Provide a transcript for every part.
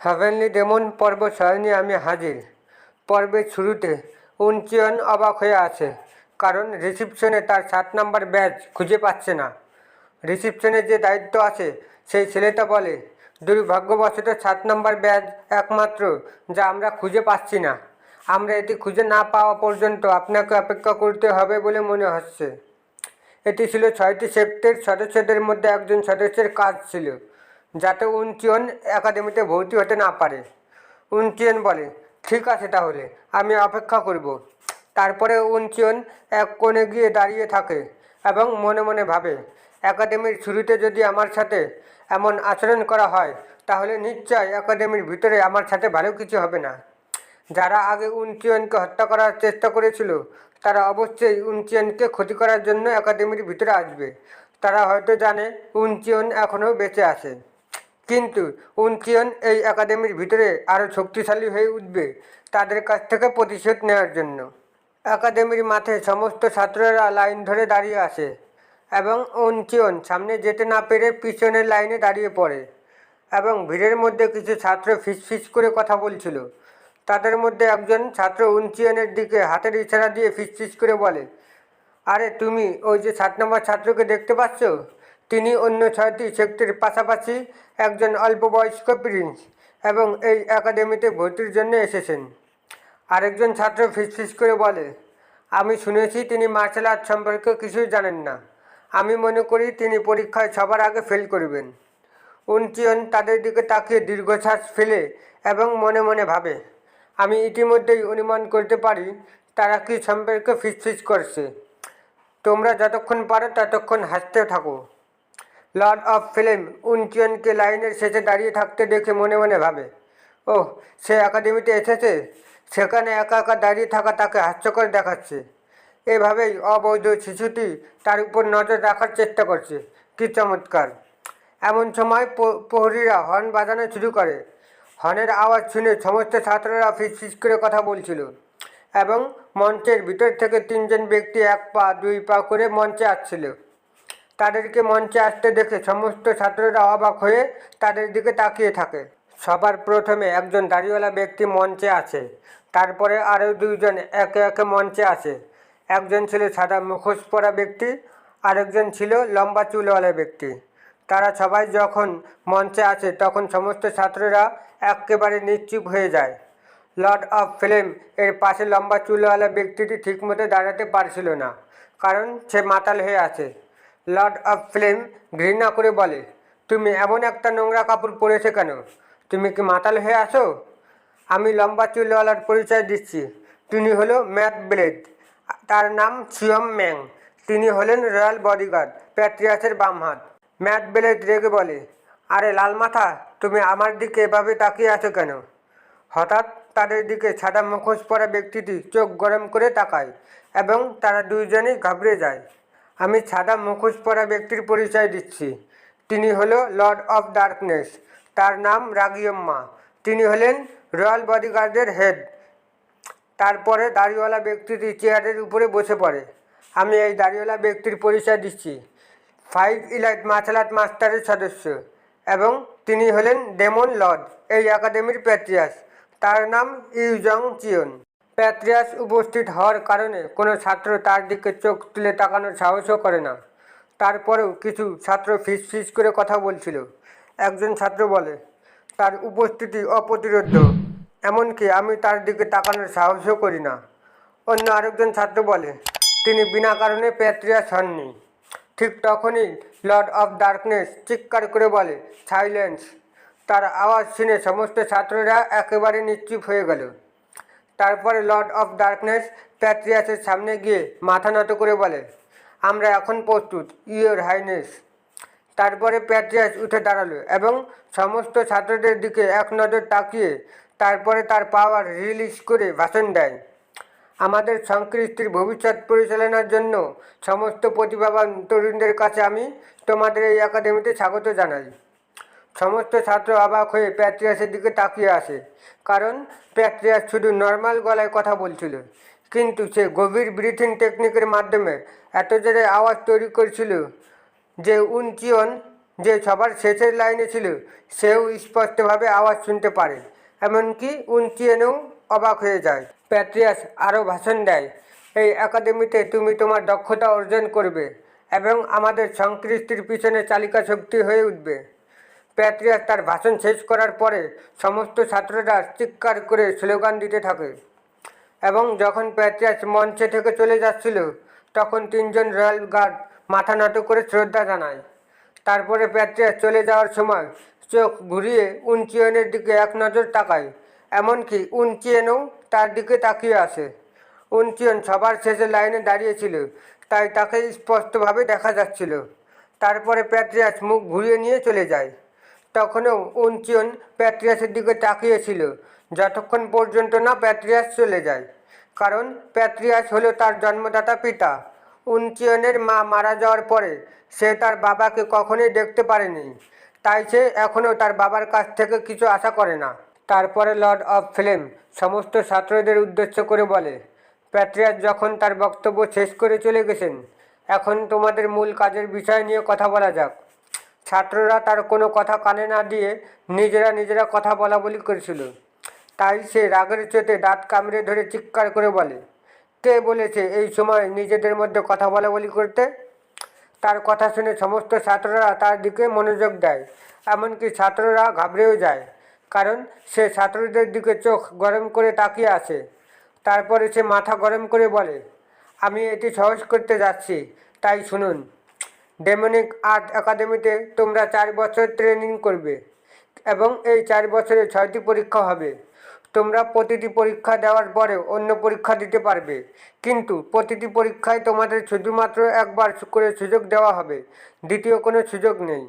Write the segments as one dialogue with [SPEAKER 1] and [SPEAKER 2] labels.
[SPEAKER 1] Heavenly demon পর্ব সারণী আমি হাজির। পর্বের শুরুতে উনচিয়ন অবাক হয়ে আছে, কারণ রিসিপশনে তার সাত নম্বর ব্যাজ খুঁজে পাচ্ছে না। রিসিপশনের যে দায়িত্ব আছে, সেই ছেলেটা বলে, দুর্ভাগ্যবশত সাত নম্বর ব্যাজ একমাত্র যা আমরা খুঁজে পাচ্ছি না। আমরা এটি খুঁজে না পাওয়া পর্যন্ত আপনাকে অপেক্ষা করতে হবে বলে মনে হচ্ছে। এটি ছিল ছয়টি সেক্টের সদস্যদের মধ্যে একজন সদস্যের কাজ ছিল। যাতে উনচিয়ন একাডেমিতে ভর্তি হতে না পারে। উনচিয়ন বলে, ঠিক আছে তাহলে, আমি অপেক্ষা করব। তারপরে উনচিয়ন এক কোণে গিয়ে দাঁড়িয়ে থাকে এবং মনে মনে ভাবে, একাডেমির শুরুতে যদি আমার সাথে এমন আচরণ করা হয়, তাহলে নিশ্চয় একাডেমির ভিতরে আমার সাথে ভালো কিছু হবে না। যারা আগে উনচিয়নকে হত্যা করার চেষ্টা করেছিল, তারা অবশ্যই উনচিয়নকে ক্ষতি করার জন্য একাডেমির ভিতরে আসবে। তারা হয়তো জানে উনচিয়ন এখনও বেঁচে আছে। কিন্তু উনচিয়ন এই একাডেমির ভিতরে আরও শক্তিশালী হয়ে উঠবে তাদের কাছ থেকে প্রতিশোধ নেওয়ার জন্য। একাডেমির মাঠে সমস্ত ছাত্ররা লাইন ধরে দাঁড়িয়ে আসে এবং উনচিয়ন সামনে যেতে না পেরে পিছনের লাইনে দাঁড়িয়ে পড়ে এবং ভিড়ের মধ্যে কিছু ছাত্র ফিসফিস করে কথা বলছিল। তাদের মধ্যে একজন ছাত্র উনচিয়নের দিকে হাতের ইশারা দিয়ে ফিসফিস করে বলে, আরে তুমি ওই যে সাত নম্বর ছাত্রকে দেখতে পাচ্ছ? তিনি অন্য ছয়টি সেক্টরের পাশাপাশি একজন অল্প বয়স্ক প্রিন্স এবং এই একাডেমিতে ভর্তির জন্য এসেছেন। আরেকজন ছাত্র ফিসফিস করে বলে, আমি শুনেছি তিনি মার্শাল আর্ট সম্পর্কে কিছুই জানেন না। আমি মনে করি তিনি পরীক্ষায় সবার আগে ফেল করবেন। উনচিয়ন তাদের দিকে তাকিয়ে দীর্ঘশ্বাস ফেলে এবং মনে মনে ভাবে, আমি ইতিমধ্যেই অনুমান করতে পারি তারা কি সম্পর্কে ফিসফিস করছে। তোমরা যতক্ষণ পারো ততক্ষণ হাসতে থাকো। লর্ড অফ ফিল্ম উনচিয়নকে লাইনের শেষে দাঁড়িয়ে থাকতে দেখে মনে মনে ভাবে। ওহ, সে একাডেমিতে এসেছে? সেখানে একা একা দাঁড়িয়ে থাকা তাকে হাস্যকর দেখাচ্ছে। এভাবেই অবৈধ শিশুটি তার উপর নজর রাখার চেষ্টা করছে। কি চমৎকার। এমন সময় প্রহরীরা হর্ন বাজানো শুরু করে। হর্নের আওয়াজ শুনে সমস্ত ছাত্ররা ফিসফিস করে কথা বলছিল। এবং মঞ্চের ভিতর থেকে তিনজন ব্যক্তি এক পা, দুই পা করে মঞ্চে আসছিল। তাদেরকে মঞ্চে আসতে দেখে সমস্ত ছাত্ররা অবাক হয়ে তাদের দিকে তাকিয়ে থাকে। সবার প্রথমে একজন দাড়িওয়ালা ব্যক্তি মঞ্চে আছে তারপরে আরও দুইজন একে একে মঞ্চে আসে। একজন ছিল সাদা মুখোশ পরা ব্যক্তি, আরেকজন ছিল লম্বা চুলওয়ালা ব্যক্তি। তারা সবাই যখন মঞ্চে আসে, তখন সমস্ত ছাত্ররা একেবারে নিশ্চুপ হয়ে যায়। লর্ড অফ ফিল্ম এর পাশে লম্বা চুলওয়ালা ব্যক্তিটি ঠিকমতো দাঁড়াতে পারছিল না, কারণ সে মাতাল হয়ে আছে। লর্ড অফ ফ্লেম ঘৃণা করে বলে, তুমি এমন একটা নোংরা কাপড় পরেছে কেন? তুমি কি মাতাল হয়ে আসো আমি লম্বা চুলওয়ালার পরিচয় দিচ্ছি। তিনি হলো ম্যাট ব্লেড। তার নাম সিয়ম ম্যাং। তিনি হলেন রয়্যাল বডিগার্ড প্যাট্রিয়াসের বাম হাত। ম্যাট ব্লেড রেগে বলে, আরে লাল মাথা তুমি আমার দিকে এভাবে তাকিয়ে আছো কেন? হঠাৎ তাদের দিকে সাদা মুখোশ পরা ব্যক্তিটি চোখ গরম করে তাকায় এবং তারা দুইজনেই ঘাবড়ে যায়। আমি সাদা মুখোশ পরা ব্যক্তির পরিচয় দিচ্ছি। তিনি হলো লর্ড অফ ডার্কনেস তার নাম রাগিয়ম্মা। তিনি হলেন রয়্যাল বডিগার্ডের হেড। তারপরে দাড়িওয়ালা ব্যক্তিটি চেয়ারের উপরে বসে পড়ে। আমি এই দাড়িওয়ালা ব্যক্তির পরিচয় দিচ্ছি। ফাইভ ইলাইট মার্শাল আর্ট মাস্টারের সদস্য। এবং তিনি হলেন ডেমন লর্ড এই একাডেমির প্যাট্রিয়াস তার নাম ইউজং চিয়ন প্যাট্রিয়াস উপস্থিত হওয়ার কারণে কোনো ছাত্র তার দিকে চোখ তুলে তাকানোর সাহসও করে না। তারপরেও কিছু ছাত্র ফিস ফিস করে কথা বলছিল। একজন ছাত্র বলে, তার উপস্থিতি অপ্রতিরোধ্য। এমনকি আমি তার দিকে তাকানোর সাহসও করি না। অন্য আরেকজন ছাত্র বলে, তিনি বিনা কারণে প্যাট্রিয়াস হননি। ঠিক তখনই লর্ড অফ ডার্কনেস চিৎকার করে বলে, সাইলেন্স। তার আওয়াজ শুনে সমস্ত ছাত্ররা একেবারে নিশ্চুপ হয়ে গেল। তারপরে লর্ড অফ ডার্কনেস প্যাট্রিয়াসের সামনে গিয়ে মাথা নত করে বলে, আমরা এখন প্রস্তুত ইয়োর হাইনেস তারপরে প্যাট্রিয়াস উঠে দাঁড়াল এবং সমস্ত ছাত্রদের দিকে এক নজর তাকিয়ে তারপরে তার পাওয়ার রিলিজ করে ভাষণ দেয়। আমাদের সংকৃতির ভবিষ্যৎ পরিচালনার জন্য সমস্ত প্রতিভাবান তরুণদের কাছে আমি তোমাদের এই একাডেমিতে স্বাগত জানাই। সমস্ত ছাত্র অবাক হয়ে প্যাট্রিয়াসের দিকে তাকিয়ে আসে। কারণ প্যাট্রিয়াস শুধু নর্মাল গলায় কথা বলছিল, কিন্তু সে গভীর ব্রিথিং টেকনিকের মাধ্যমে এত জোরে আওয়াজ তৈরি করছিল যে উনচিয়ন যে সবার শেষের লাইনে ছিল, সেও স্পষ্টভাবে আওয়াজ শুনতে পারে, এমনকি উনচিয়েনেও অবাক হয়ে যায়। প্যাট্রিয়াস আরও ভাষণ দেয়, এই একাডেমিতে তুমি তোমার দক্ষতা অর্জন করবে এবং আমাদের সংকৃষ্টির পিছনে চালিকা শক্তি হয়ে উঠবে। প্যাট্রিয়াস তার ভাষণ শেষ করার পরে সমস্ত ছাত্ররা চিৎকার করে স্লোগান দিতে থাকে। এবং যখন প্যাট্রিয়াস মঞ্চে থেকে চলে যাচ্ছিল, তখন তিনজন রয়্যাল গার্ড মাথা নত করে শ্রদ্ধা জানায়। তারপরে প্যাট্রিয়াস চলে যাওয়ার সময় চোখ ঘুরিয়ে উনচিয়নের দিকে এক নজর তাকায়, এমনকি উনচিয়নও তার দিকে তাকিয়ে আসে উনচিয়ন সবার শেষে লাইনে দাঁড়িয়েছিল, তাই তাকে স্পষ্টভাবে দেখা যাচ্ছিল। তারপরে প্যাট্রিয়াস মুখ ঘুরিয়ে নিয়ে চলে যায়। তখনও উনচিয়ন প্যাট্রিয়াসের দিকে তাকিয়েছিল, যতক্ষণ পর্যন্ত না প্যাট্রিয়াস চলে যায়। কারণ প্যাট্রিয়াস হলো তার জন্মদাতা পিতা। উনচিয়নের মা মারা যাওয়ার পরে সে তার বাবাকে কখনোই দেখতে পারেনি। তাই সে এখনও তার বাবার কাছ থেকে কিছু আশা করে না। তারপরে লর্ড অফ ফ্লেম সমস্ত ছাত্রদের উদ্দেশ্য করে বলে প্যাট্রিয়াস যখন তার বক্তব্য শেষ করে চলে গেছেন, এখন তোমাদের মূল কাজের বিষয় নিয়ে কথা বলা যাক। ছাত্ররা তার কোনো কথা কানে না দিয়ে নিজেরা নিজেরা কথা বলা বলি করেছিল। তাই সে রাগের চোটে দাঁত কামড়ে ধরে চিৎকার করে বলে, কে বলেছে এই সময় নিজেদের মধ্যে কথা বলা বলি করতে? তার কথা শুনে সমস্ত ছাত্ররা তার দিকে মনোযোগ দেয়। এমনকি ছাত্ররা ঘাবড়েও যায়, কারণ সে ছাত্রদের দিকে চোখ গরম করে তাকিয়ে আসে তারপরে সে মাথা গরম করে বলে, আমি এটি সহজ করতে যাচ্ছি, তাই শুনুন। ডেমনিক আর্ট একাডেমিতে তোমরা চার বছর ট্রেনিং করবে এবং এই চার বছরে ছয়টি পরীক্ষা হবে। তোমরা প্রতিটি পরীক্ষা দেওয়ার পরে অন্য পরীক্ষা দিতে পারবে। কিন্তু প্রতিটি পরীক্ষায় তোমাদের শুধুমাত্র একবার করে সুযোগ দেওয়া হবে। দ্বিতীয় কোনো সুযোগ নেই।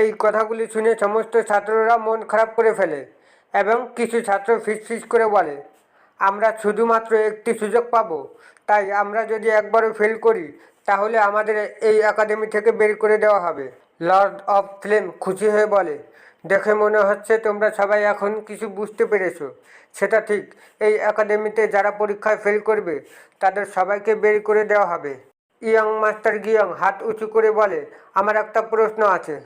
[SPEAKER 1] এই কথাগুলি শুনে সমস্ত ছাত্ররা মন খারাপ করে ফেলে এবং কিছু ছাত্র ফিসফিস করে বলে, আমরা শুধুমাত্র একটি সুযোগ পাবো। তাই আমরা যদি একবারও ফেল করি তাহলে আমাদের এই একাডেমি থেকে বের করে দেওয়া হবে। লর্ড অফ ফ্লেম খুশি হয়ে বলে, দেখে মনে হচ্ছে তোমরা সবাই এখন কিছু বুঝতে পেরেছ। সেটা ঠিক, এই একাডেমিতে যারা পরীক্ষায় ফেল করবে, তাদের সবাইকে বের করে দেওয়া হবে। ইয়ং মাস্টার গিয়ং হাত উঁচু করে বলে, আমার একটা প্রশ্ন আছে।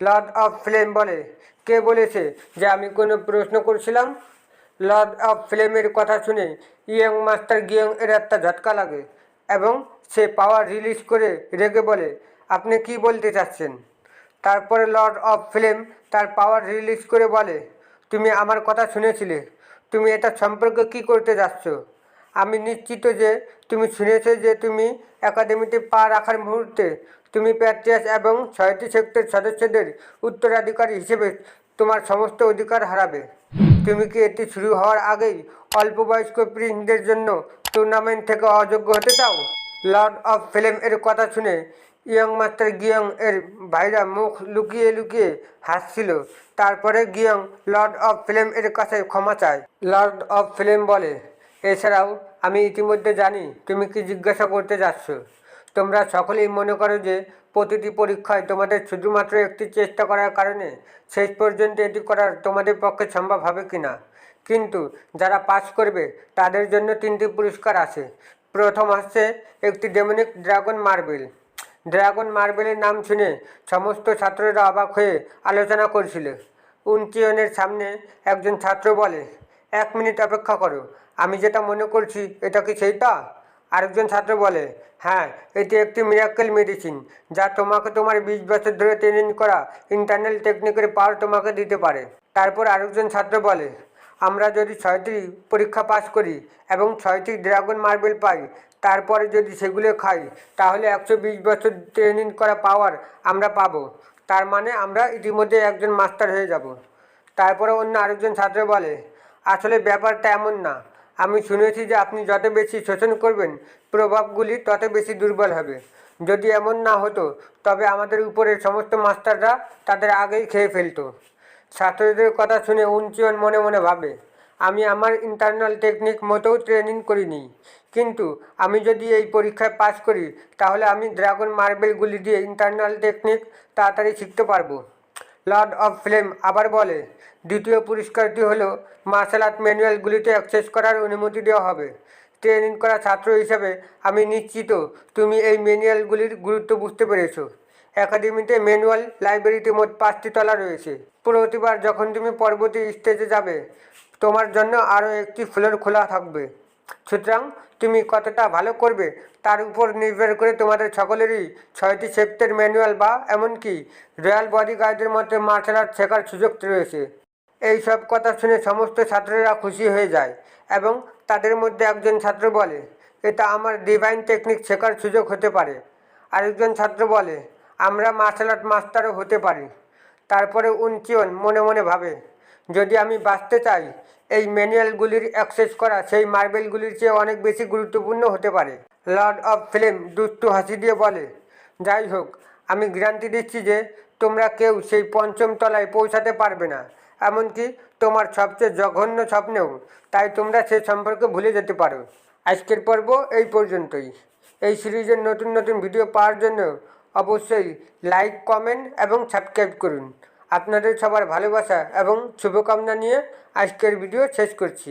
[SPEAKER 1] লর্ড অফ ফ্লেম বলে, কে বলেছে যে আমি কোনো প্রশ্ন করছিলাম? লর্ড অফ ফ্লেমের কথা শুনে ইয়ং মাস্টার গিয়ং এর একটা ঝটকা লাগে। এবং সে পাওয়ার রিলিজ করে রেগে বলে, আপনি কি বলতে চাচ্ছেন? তারপরে লর্ড অফ ফ্লেম তার পাওয়ার রিলিজ করে বলে, তুমি আমার কথা শুনেছিলে, তুমি এটা সম্পর্কে কি করতে যাচ্ছ? আমি নিশ্চিত যে তুমি শুনেছো যে তুমি একাডেমিতে পা রাখার মুহূর্তে তুমি প্যাট্রিয়াস এবং ছয়টি সেক্টর সদস্যদের উত্তরাধিকারী হিসেবে তোমার সমস্ত অধিকার হারাবে। তুমি কি এটি শুরু হওয়ার আগেই অল্প বয়স্ক প্রিন্সদের জন্য টুর্নামেন্ট থেকে অযোগ্য হতে চাও? লর্ড অফ ফিল্ম এর কথা শুনে ইয়ং মাস্টার গিয়ং এর ভাইরা মুখ লুকিয়ে লুকিয়ে হাসছিল। তারপরে গিয়ং লর্ড অফ ফিল্ম এর কাছে ক্ষমা চায়। লর্ড অফ ফিল্ম বলে, এছাড়াও আমি ইতিমধ্যে জানি তুমি কি জিজ্ঞাসা করতে যাচ্ছ। তোমরা সকলেই মনে করো যে প্রতিটি পরীক্ষায় তোমাদের শুধুমাত্র একটি চেষ্টা করার কারণে শেষ পর্যন্ত এটি করার তোমাদের পক্ষে সম্ভব হবে কি না কিন্তু যারা পাস করবে, তাদের জন্য তিনটি পুরস্কার আছে। প্রথম হচ্ছে একটি ডেমনিক ড্রাগন মার্বেল। ড্রাগন মার্বেলের নাম শুনে সমস্ত ছাত্ররা অবাক হয়ে আলোচনা করছিল। উনচিয়নের সামনে একজন ছাত্র বলে, এক মিনিট অপেক্ষা করো, আমি যেটা মনে করছি এটা কি সেইটা? আরেকজন ছাত্র বলে হ্যাঁ এটি একটি মিরাক্কেল মেডিসিন যা তোমাকে তোমার বিশ বছর ধরে ট্রেনিং করা ইন্টারনাল টেকনিকের পাওয়ার তোমাকে দিতে পারে। তারপর আরেকজন ছাত্র বলে আমরা যদি ছয়টি পরীক্ষা পাস করি এবং ছয়টি ড্রাগন মার্বেল পাই, তারপরে যদি সেগুলো খাই, তাহলে একশো বিশ বছর ট্রেনিং করা পাওয়ার আমরা পাবো। তার মানে আমরা ইতিমধ্যে একজন মাস্টার হয়ে যাব। তারপরে অন্য আরেকজন ছাত্র বলে, আসলে ব্যাপারটা এমন না। আমি শুনেছি যে আপনি যত বেশি শোষণ করবেন, প্রভাবগুলি তত বেশি দুর্বল হবে। যদি এমন না হতো, তবে আমাদের উপরের সমস্ত মাস্টাররা তাদের আগেই খেয়ে ফেলতো। ছাত্রদের কথা শুনে উঞ্চিয়ন মনে মনে ভাবে, আমি আমার ইন্টারনাল টেকনিক মতেও ট্রেনিং করিনি। কিন্তু আমি যদি এই পরীক্ষায় পাশ করি, তাহলে আমি ড্রাগন মার্বেলগুলি দিয়ে ইন্টারনাল টেকনিক তাড়াতাড়ি শিখতে পারব। লর্ড অফ ফ্লেম আবার বলে, দ্বিতীয় পুরস্কারটি হলো মার্শাল আর্ট ম্যানুয়ালগুলিতে অ্যাক্সেস করার অনুমতি দেওয়া হবে। ট্রেনিং করা ছাত্র হিসাবে আমি নিশ্চিত তুমি এই ম্যানুয়ালগুলির গুরুত্ব বুঝতে পেরেছ। একাডেমিতে ম্যানুয়াল লাইব্রেরিতে মোট পাঁচটি তলা রয়েছে। প্রতিবার যখন তুমি পরবর্তী স্টেজে যাবে, তোমার জন্য আরও একটি ফ্লোর খোলা থাকবে। সুতরাং তুমি কতটা ভালো করবে তার উপর নির্ভর করে তোমাদের সকলেরই ছয়টি সেপ্টের ম্যানুয়াল বা এমনকি রয়্যাল বডি গার্ডের মতো মার্শাল আর্ট শেখার সুযোগ রয়েছে। এই সব কথা শুনে সমস্ত ছাত্ররা খুশি হয়ে যায় এবং তাদের মধ্যে একজন ছাত্র বলে, এটা আমার ডিভাইন টেকনিক শেখার সুযোগ হতে পারে। আরেকজন ছাত্র বলে আমরা মার্শাল আর্ট মাস্টারও হতে পারি। তারপরে উনচিয়ন মনে মনে ভাবে, যদি আমি বাঁচতে চাই, এই ম্যানুয়ালগুলির অ্যাক্সেস করা, সেই মার্বেলগুলির চেয়ে অনেক বেশি গুরুত্বপূর্ণ হতে পারে। লর্ড অফ ফিল্ম দুষ্টু হাসি দিয়ে বলে, যাই হোক, আমি গ্যারান্টি দিচ্ছি যে তোমরা কেউ সেই পঞ্চম তলায় পৌঁছাতে পারবে না। এমনকি তোমার সবচেয়ে জঘন্য স্বপ্নেও, তাই তোমরা সে সম্পর্কে ভুলে যেতে পারো। আজকের পর্ব এই পর্যন্তই। এই সিরিজের নতুন নতুন ভিডিও পাওয়ার জন্য অবশ্যই লাইক কমেন্ট এবং সাবস্ক্রাইব করুন। আপনাদের সবার ভালোবাসা এবং শুভকামনা নিয়ে আজকের ভিডিও শেষ করছি।